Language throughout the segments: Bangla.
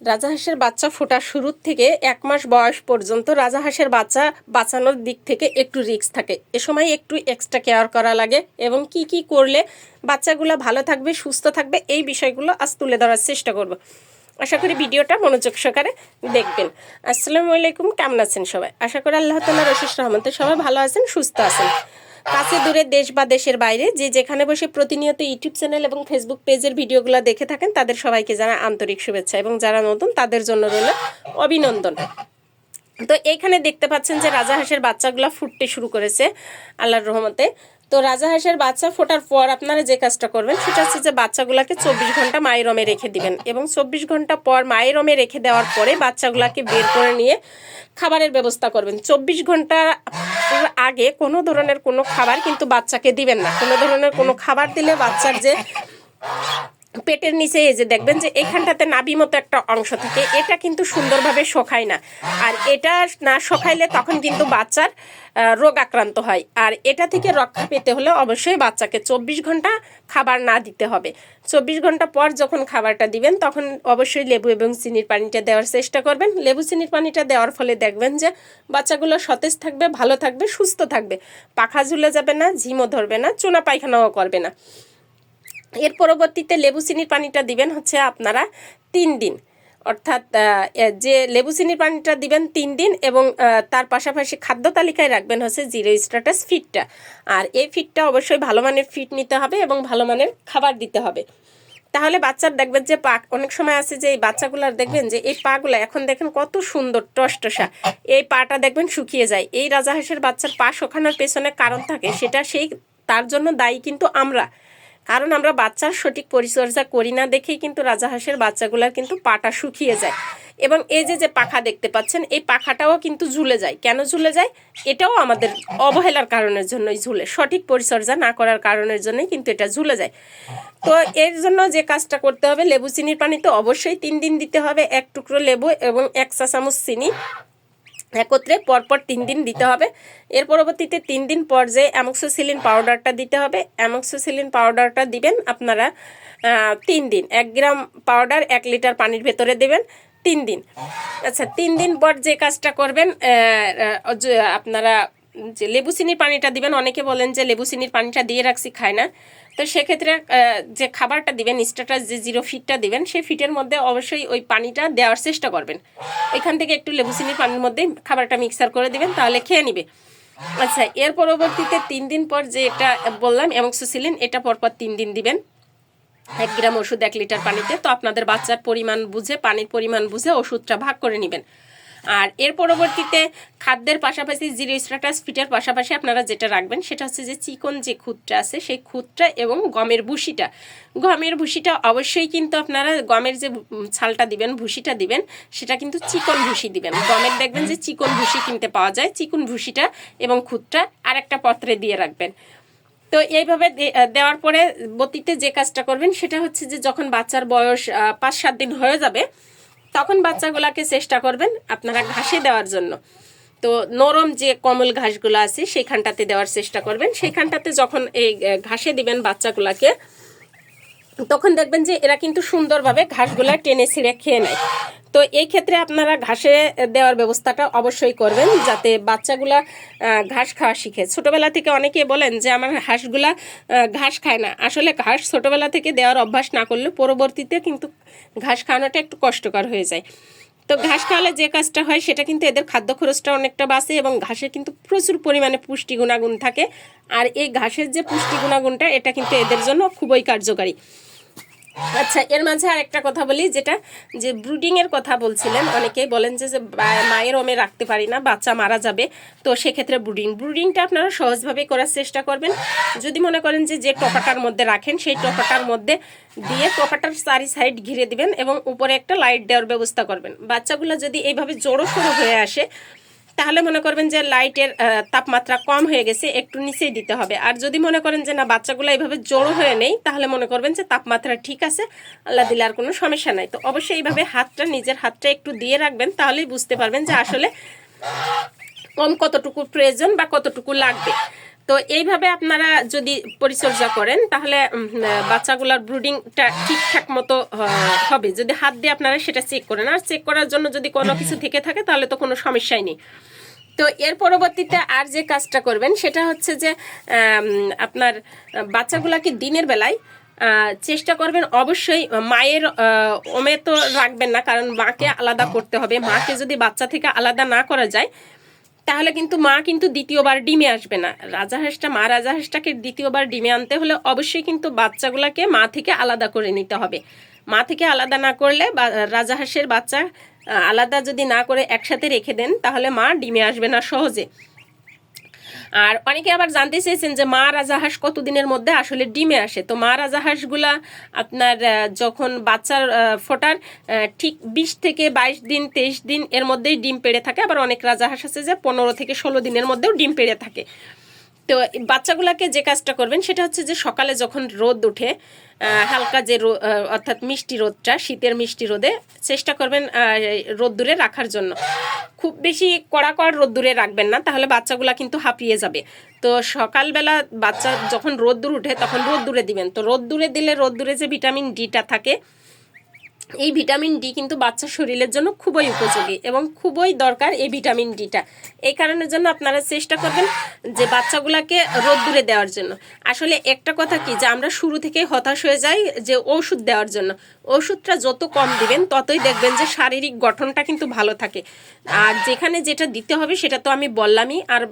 রাজাহাঁসের বাচ্চা ফোটার শুরুর থেকে এক মাস বয়স পর্যন্ত রাজাহাঁসের বাচ্চা বাঁচানোর দিক থেকে একটু রিস্ক থাকে। এ সময় একটু এক্সট্রা কেয়ার করা লাগে এবং কি কি করলে বাচ্চাগুলো ভালো থাকবে, সুস্থ থাকবে, এই বিষয়গুলো আজ তুলে ধরার চেষ্টা করব। আশা করি ভিডিওটা মনোযোগ সহকারে দেখবেন। আসসালামু আলাইকুম, কেমন আছেন সবাই? আশা করি আল্লাহ তাল্লাহ রশিস রহমতে সবাই ভালো আছেন, সুস্থ আছেন। কাছে দূরে দেশ বা দেশের বাইরে, যে যেখানে বসে প্রতিনিয়ত ইউটিউব চ্যানেল এবং ফেসবুক পেজের ভিডিওগুলো দেখে থাকেন, তাদের সবাইকে জানা আন্তরিক শুভেচ্ছা এবং যারা নতুন, তাদের জন্য রইল অভিনন্দন। তো এইখানে দেখতে পাচ্ছেন যে রাজা হাঁসের বাচ্চাগুলো ফুটতে শুরু করেছে আল্লাহর রহমতে। তো রাজা হাঁসের বাচ্চা ফোটার পর আপনারা যে কাজটা করবেন, সেটা হচ্ছে যে বাচ্চাগুলোকে চব্বিশ ঘণ্টা মায়েরমে রেখে দিবেন এবং চব্বিশ ঘণ্টা পর মায়েরমে রেখে দেওয়ার পরে বাচ্চাগুলোকে বের করে নিয়ে খাবারের ব্যবস্থা করবেন। চব্বিশ ঘণ্টা আগে কোনো ধরনের কোনো খাবার কিন্তু বাচ্চাকে দিবেন না। কোনো ধরনের কোনো খাবার দিলে বাচ্চার যে পেটের নিচে এই যে দেখবেন যে এখানটাতে নাবি মতো একটা অংশ থাকে এটা কিন্তু সুন্দরভাবে শোকায় না। আর এটা না শোকাইলে তখন কিন্তু বাচ্চার রোগ আক্রান্ত হয়। আর এটা থেকে রক্ষা পেতে হলে অবশ্যই বাচ্চাকে চব্বিশ ঘণ্টা খাবার না দিতে হবে। চব্বিশ ঘণ্টা পর যখন খাবারটা দিবেন তখন অবশ্যই লেবু এবং চিনির পানিটা দেওয়ার চেষ্টা করবেন। লেবু চিনির পানিটা দেওয়ার ফলে দেখবেন যে বাচ্চাগুলো সতেজ থাকবে ভালো থাকবে সুস্থ থাকবে। পাখা ঝুলে যাবে না ঝিমও ধরবে না চুনা পায়খানাও করবে না। এর পরবর্তীতে লেবু চিনির পানিটা দিবেন হচ্ছে আপনারা তিন দিন। অর্থাৎ যে লেবু চিনির পানিটা দিবেন তিন দিন এবং তার পাশাপাশি খাদ্য তালিকায় রাখবেন হচ্ছে জিরো স্ট্যাটাস ফিটটা আর এই ফিটটা অবশ্যই ভালো মানের ফিট নিতে হবে এবং ভালো মানের খাবার দিতে হবে। তাহলে বাচ্চার দেখবেন যে পা, অনেক সময় আছে যে এই বাচ্চাগুলার দেখবেন যে এই পাগুলো, এখন দেখেন কত সুন্দর টসটসা। এই পাটা দেখবেন শুকিয়ে যায়। এই রাজাহাঁসের বাচ্চার পা শুকানোর পেছনে কারণ থাকে, সেটা সেই, তার জন্য দায়ী কিন্তু আমরা। কারণ আমরা বাচ্চার সঠিক পরিচর্যা করি না দেখেই কিন্তু রাজাহাঁসের বাচ্চাগুলার কিন্তু পাটা শুকিয়ে যায়। এবং এই যে যে পাখা দেখতে পাচ্ছেন, এই পাখাটাও কিন্তু ঝুলে যায়। কেন ঝুলে যায়? এটাও আমাদের অবহেলার কারণের জন্যই ঝুলে। সঠিক পরিচর্যা না করার কারণের জন্যই কিন্তু এটা ঝুলে যায়। তো এর জন্য যে কাজটা করতে হবে, লেবু চিনির পানি তো অবশ্যই তিন দিন দিতে হবে। এক টুকরো লেবু এবং এক চা চামচ চিনি। একত্রে পরপর তিন দিন দিতে হবে। এর পরবর্তীতে তিন দিন পর যে অ্যামক্সোসিলিন পাউডারটা দিতে হবে, অ্যামক্সোসিলিন পাউডারটা দিবেন আপনারা তিন দিন। এক গ্রাম পাউডার এক লিটার পানির ভেতরে দেবেন, তিন দিন। আচ্ছা তিন দিন পর যে কাজটা করবেন আপনারা যে লেবু চিনির পানিটা দিবেন, অনেকে বলেন যে লেবু চিনির পানিটা দিয়ে রাখছি, খায় না। তো সেক্ষেত্রে যে খাবারটা দিবেন স্ট্যাটাস যে জিরো ফিটটা দিবেন, সেই ফিটের মধ্যে অবশ্যই ওই পানিটা দেওয়ার চেষ্টা করবেন। এখান থেকে একটু লেবু চিনির পানির মধ্যে খাবারটা মিক্সার করে দিবেন, তাহলে খেয়ে নিবে। আচ্ছা এর পরবর্তীতে তিন দিন পর যে এটা বললাম এমক্সোসিলিন এটা পরপর তিন দিন দিবেন। এক গ্রাম ওষুধ এক লিটার পানিতে, তো আপনাদের বাচ্চার পরিমাণ বুঝে, পানির পরিমাণ বুঝে ওষুধটা ভাগ করে নেবেন। আর এর পরবর্তীতে খাদ্যের পাশাপাশি জিরো স্ট্যাটাস ফিটের পাশাপাশি আপনারা যেটা রাখবেন সেটা হচ্ছে যে চিকন যে খুদটা আছে, সেই খুদটা এবং গমের ভুসিটা গমের ভুসিটা অবশ্যই কিন্তু আপনারা গমের যে ছালটা দিবেন ভুসিটা দিবেন, সেটা কিন্তু চিকন ভুসি দিবেন। গমের দেখবেন যে চিকন ভুসি কিনতে পাওয়া যায়, চিকন ভুসিটা এবং খুদটা আরেকটা পত্রে দিয়ে রাখবেন। তো এইভাবে দেওয়ার পরে বতিতে যে কাজটা করবেন সেটা হচ্ছে যে যখন বাচ্চার বয়স পাঁচ সাত দিন হয়ে যাবে তখন বাচ্চাগুলাকে চেষ্টা করবেন আপনারা ঘাসে দেওয়ার জন্য। তো নরম যে কমল ঘাসগুলো আছে, সেইখানটাতে দেওয়ার চেষ্টা করবেন। সেইখানটাতে যখন এই ঘাসে দিবেন বাচ্চাগুলাকে, তখন দেখবেন যে এরা কিন্তু সুন্দরভাবে ঘাসগুলা টেনে ছিঁড়ে খেয়ে নেয়। তো এই ক্ষেত্রে আপনারা ঘাসে দেওয়ার ব্যবস্থাটা অবশ্যই করবেন যাতে বাচ্চাগুলা ঘাস খাওয়া শিখে। ছোটবেলা থেকে অনেকে বলেন যে, আমার হাঁসগুলা ঘাস খায় না। আসলে ঘাস ছোটবেলা থেকে দেওয়ার অভ্যাস না করলে পরবর্তীতে কিন্তু ঘাস খাওয়ানোটা একটু কষ্টকর হয়ে যায়। তো ঘাস খাওয়ালে যে কাজটা হয়, সেটা কিন্তু এদের খাদ্য খরচটা অনেকটা বাঁচে এবং ঘাসে কিন্তু প্রচুর পরিমাণে পুষ্টি গুণাগুণ থাকে। আর এই ঘাসের যে পুষ্টি গুণাগুণটা, এটা কিন্তু এদের জন্য খুবই কার্যকারী। আচ্ছা এর মাঝে আরেকটা কথা বলি, যেটা যে ব্রুডিং এর কথা বলছিলেন, অনেকেই বলেন যে যে মায়ের ওমে রাখতে পারি না, বাচ্চা মারা যাবে, তো সেক্ষেত্রে ব্রুডিং ব্রুডিংটা আপনারা সহজভাবে করার চেষ্টা করবেন। যদি মনে করেন যে যে টপাটার মধ্যে রাখেন, সেই টপাটার মধ্যে দিয়ে টপাটার চারি সাইড ঘিরে দিবেন এবং উপরে একটা লাইট দেওয়ার ব্যবস্থা করবেন। বাচ্চাগুলো যদি এইভাবে জোড়ো সড়ো হয়ে আসে তাহলে মনে করবেন যে লাইটের তাপমাত্রা কম হয়ে গেছে, একটু নিচেই দিতে হবে। আর যদি মনে করেন যে না, বাচ্চাগুলো এইভাবে জড়ো হয়ে নেই, তাহলে মনে করবেন যে তাপমাত্রা ঠিক আছে, আল্লাহ দিলে আর কোনো সমস্যা নাই। তো অবশ্যই এইভাবে হাতটা, নিজের হাতটা একটু দিয়ে রাখবেন, তাহলেই বুঝতে পারবেন যে আসলে কম কতটুকু প্রয়োজন বা কতটুকু লাগবে। তো এইভাবে আপনারা যদি পরিচর্যা করেন, তাহলে বাচ্চাগুলোর ব্রুডিংটা ঠিকঠাক মতো হবে। যদি হাত দিয়ে আপনারা সেটা চেক করেন। আর চেক করার জন্য যদি কোনো কিছু থেকে থাকে, তাহলে তো কোনো সমস্যাই নেই। তো এর পরবর্তীতে আর যে কাজটা করবেন, সেটা হচ্ছে যে আপনার বাচ্চাগুলাকে দিনের বেলায় চেষ্টা করবেন অবশ্যই মায়ের ওমে তো রাখবেন না, কারণ মাকে আলাদা করতে হবে। মাকে যদি বাচ্চা থেকে আলাদা না করা যায় তাহলে কিন্তু মা কিন্তু দ্বিতীয়বার ডিমে আসবে না। রাজা হাঁসটা, মা রাজা হাঁসটাকে দ্বিতীয়বার ডিমে আনতে হলে অবশ্যই কিন্তু বাচ্চাগুলোকে মা থেকে আলাদা করে নিতে হবে। মা থেকে আলাদা না করলে বা রাজাহাঁসের বাচ্চা আলাদা যদি না করে একসাথে রেখে দেন, তাহলে মা ডিমে আসবে না সহজে। আর অনেকে আবার জানতে চেয়েছেন যে মা রাজাহাঁস কতদিনের মধ্যে আসলে ডিমে আসে। তো মা রাজাহাঁসগুলা আপনার যখন বাচ্চার ফোটার ঠিক বিশ থেকে বাইশ দিন, তেইশ দিন এর মধ্যেই ডিম পেড়ে থাকে। আবার অনেক রাজাহাঁস আছে যে পনেরো থেকে ষোলো দিনের মধ্যেও ডিম পেড়ে থাকে। তো বাচ্চাগুলোকে যে কাজটা করবেন সেটা হচ্ছে যে সকালে যখন রোদ ওঠে হালকা যে অর্থাৎ মিষ্টি রোদটা, শীতের মিষ্টি রোদে চেষ্টা করবেন রোদ্দুরে রাখার জন্য। খুব বেশি কড়া কড়া রোদ্দুরে রাখবেন না, তাহলে বাচ্চাগুলা কিন্তু হাঁপিয়ে যাবে। তো সকালবেলা বাচ্চা যখন রোদ্দুর উঠে তখন রোদ্দুরে দিবেন। তো রোদ্দুরে দিলে রোদ্দুরে যে ভিটামিন ডিটা থাকে এই ভিটামিন ডি কিন্তু বাচ্চার শরীরের জন্য খুবই উপযোগী এবং খুবই দরকার এই ভিটামিন ডিটা। এই কারণের জন্য আপনারা চেষ্টা করবেন যে বাচ্চাগুলোকে রোদ্দুরে দেওয়ার জন্য। আসলে একটা কথা কি, যে আমরা শুরু থেকেই হতাশ হয়ে যাই যে ওষুধ দেওয়ার জন্য। ওষুধটা যত কম দিবেন, ততই দেখবেন যে শারীরিক গঠনটা কিন্তু ভালো থাকে। আর যেখানে যেটা দিতে হবে, সেটা তো আমি বললামই, আর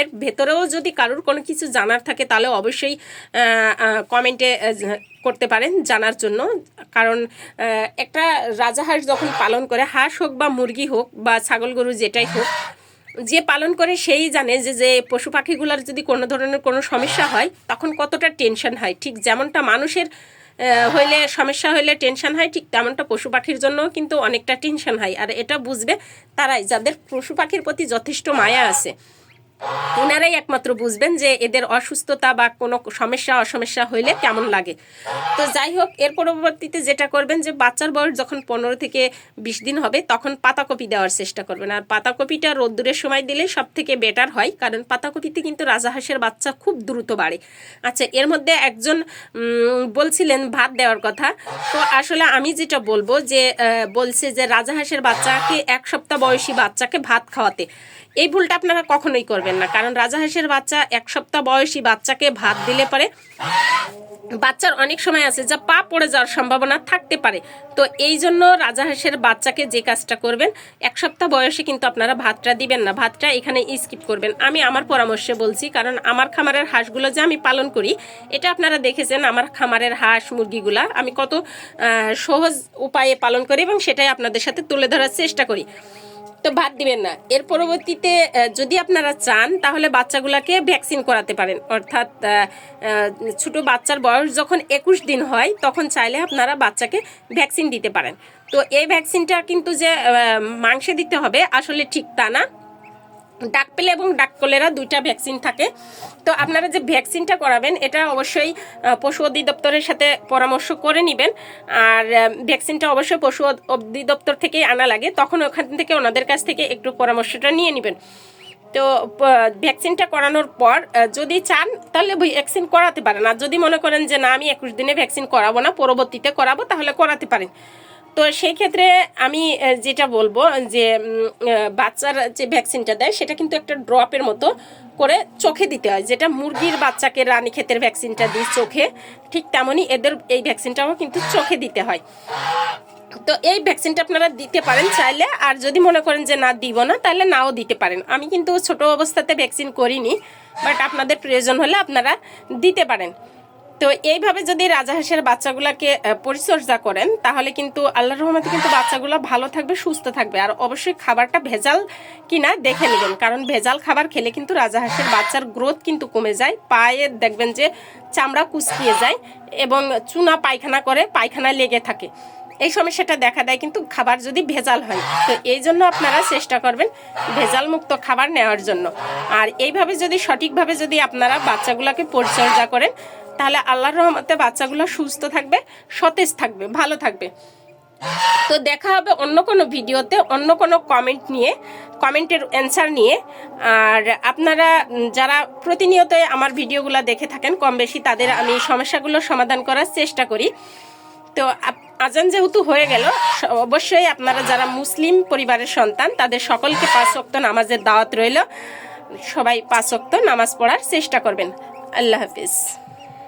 এর ভেতরেও যদি কারোর কোনো কিছু জানার থাকে, তাহলে অবশ্যই কমেন্টে করতে পারেন জানার জন্য। কারণ একটা রাজাহাঁস যখন পালন করে, হাঁস হোক বা মুরগি হোক বা ছাগল গরু যেটাই হোক, যে পালন করে সেই জানে যে যে পশু পাখিগুলোর যদি কোনো ধরনের কোনো সমস্যা হয়, তখন কতটা টেনশন হয়। ঠিক যেমনটা মানুষের হইলে সমস্যা হইলে টেনশন হয়, ঠিক তেমনটা পশু পাখির জন্য কিন্তু অনেকটা টেনশন হয়। আর এটা বুঝবে তারাই, যাদের পশু পাখির প্রতি যথেষ্ট মায়া আছে। ওনারাই একমাত্র বুঝবেন যে এদের অসুস্থতা বা কোনো সমস্যা, অসমস্যা হইলে কেমন লাগে। তো যাই হোক, এর পরবর্তীতে যেটা করবেন যে বাচ্চার বয়স যখন পনেরো থেকে বিশ দিন হবে, তখন পাতাকপি দেওয়ার চেষ্টা করবেন। আর পাতাকপিটা রোদ্দুরের সময় দিলে সব থেকে বেটার হয়, কারণ পাতাকপিতে কিন্তু রাজাহাঁসের বাচ্চা খুব দ্রুত বাড়ে। আচ্ছা এর মধ্যে একজন বলছিলেন ভাত দেওয়ার কথা। তো আসলে আমি যেটা বলব যে বলছে যে রাজাহাঁসের বাচ্চাকে এক সপ্তাহ বয়সী বাচ্চাকে ভাত খাওয়াতে। এই ভুলটা আপনারা কখনোই করবেন না। কারণ রাজাহাঁসের বাচ্চা এক সপ্তাহ বয়সী বাচ্চাকে ভাত দিলে পরে বাচ্চার অনেক সময় আছে যা পা পড়ে যাওয়ার সম্ভাবনা থাকতে পারে। তো এই জন্য রাজাহাঁসের বাচ্চাকে যে কাজটা করবেন, এক সপ্তাহ বয়সে কিন্তু আপনারা ভাতটা দিবেন না। ভাতটা এখানে স্কিপ করবেন। আমি আমার পরামর্শে বলছি, কারণ আমার খামারের হাঁসগুলো যে আমি পালন করি, এটা আপনারা দেখেছেন আমার খামারের হাঁস, মুরগিগুলা। আমি কত সহজ উপায়ে পালন করি এবং সেটাই আপনাদের সাথে তুলে ধরার চেষ্টা করি। তো ভাত দিবেন না। এর পরবর্তীতে যদি আপনারা চান, তাহলে বাচ্চাগুলোকে ভ্যাকসিন করাতে পারেন। অর্থাৎ ছোট বাচ্চার বয়স যখন একুশ দিন হয়, তখন চাইলে আপনারা বাচ্চাকে ভ্যাকসিন দিতে পারেন। তো এই ভ্যাকসিনটা কিন্তু যে মাংসে দিতে হবে, আসলে ঠিক তা না। ডাক পেলে এবং ডাক কলেরা দুইটা ভ্যাকসিন থাকে। তো আপনারা যে ভ্যাকসিনটা করাবেন, এটা অবশ্যই পশু অধিদপ্তরের সাথে পরামর্শ করে নেবেন। আর ভ্যাকসিনটা অবশ্যই পশু অধ- অধিদপ্তর থেকেই আনা লাগে। তখন ওখান থেকে ওনাদের কাছ থেকে একটু পরামর্শটা নিয়ে নেবেন। তো ভ্যাকসিনটা করানোর পর যদি চান, তাহলে ভ্যাকসিন করাতে পারেন। আর যদি মনে করেন যে, না, আমি একুশ দিনে ভ্যাকসিন করাবো না, পরবর্তীতে করাবো, তাহলে করাতে পারেন। তো সেই ক্ষেত্রে আমি যেটা বলব যে বাচ্চার যে ভ্যাকসিনটা দেয়, সেটা কিন্তু একটা ড্রপের মতো করে চোখে দিতে হয়। যেটা মুরগির বাচ্চাকে রানী ক্ষেতের ভ্যাকসিনটা দিই চোখে, ঠিক তেমনই এদের এই ভ্যাকসিনটাও কিন্তু চোখে দিতে হয়। তো এই ভ্যাকসিনটা আপনারা দিতে পারেন চাইলে, আর যদি মনে করেন যে না দিব না, তাহলে নাও দিতে পারেন। আমি কিন্তু ছোট অবস্থাতে ভ্যাকসিন করিনি বাট আপনাদের প্রয়োজন হলে আপনারা দিতে পারেন। তো এইভাবে যদি রাজাহাঁসের বাচ্চাগুলোকে পরিচর্যা করেন, তাহলে কিন্তু আল্লাহর রহমতে কিন্তু বাচ্চাগুলো ভালো থাকবে, সুস্থ থাকবে। আর অবশ্যই খাবারটা ভেজাল কিনা দেখে নেবেন, কারণ ভেজাল খাবার খেলে কিন্তু রাজাহাঁসের বাচ্চার গ্রোথ কিন্তু কমে যায়। পায়ে দেখবেন যে চামড়া কুচকিয়ে যায় এবং চুনা পায়খানা করে পায়খানা লেগে থাকে। এই সমস্যাটা দেখা দেয় কিন্তু খাবার যদি ভেজাল হয়। তো এই জন্য আপনারা চেষ্টা করবেন ভেজাল মুক্ত খাবার নেওয়ার জন্য। আর এইভাবে যদি সঠিকভাবে যদি আপনারা বাচ্চাগুলোকে পরিচর্যা করেন তাহলে আল্লাহর রহমতে বাচ্চাগুলো সুস্থ থাকবে, সতেজ থাকবে, ভালো থাকবে। তো দেখা হবে অন্য কোনো ভিডিওতে, অন্য কোনো কমেন্ট নিয়ে কমেন্টের অ্যান্সার নিয়ে। আর আপনারা যারা প্রতিনিয়ত আমার ভিডিওগুলো দেখে থাকেন, কম বেশি তাদের আমি সমস্যাগুলো সমাধান করার চেষ্টা করি। তো আজান যেহেতু হয়ে গেল অবশ্যই আপনারা যারা মুসলিম পরিবারের সন্তান, তাদের সকলকে পাঁচ ওয়াক্ত নামাজের দাওয়াত রইল। সবাই পাঁচ ওয়াক্ত নামাজ পড়ার চেষ্টা করবেন। আল্লাহ হাফিজ।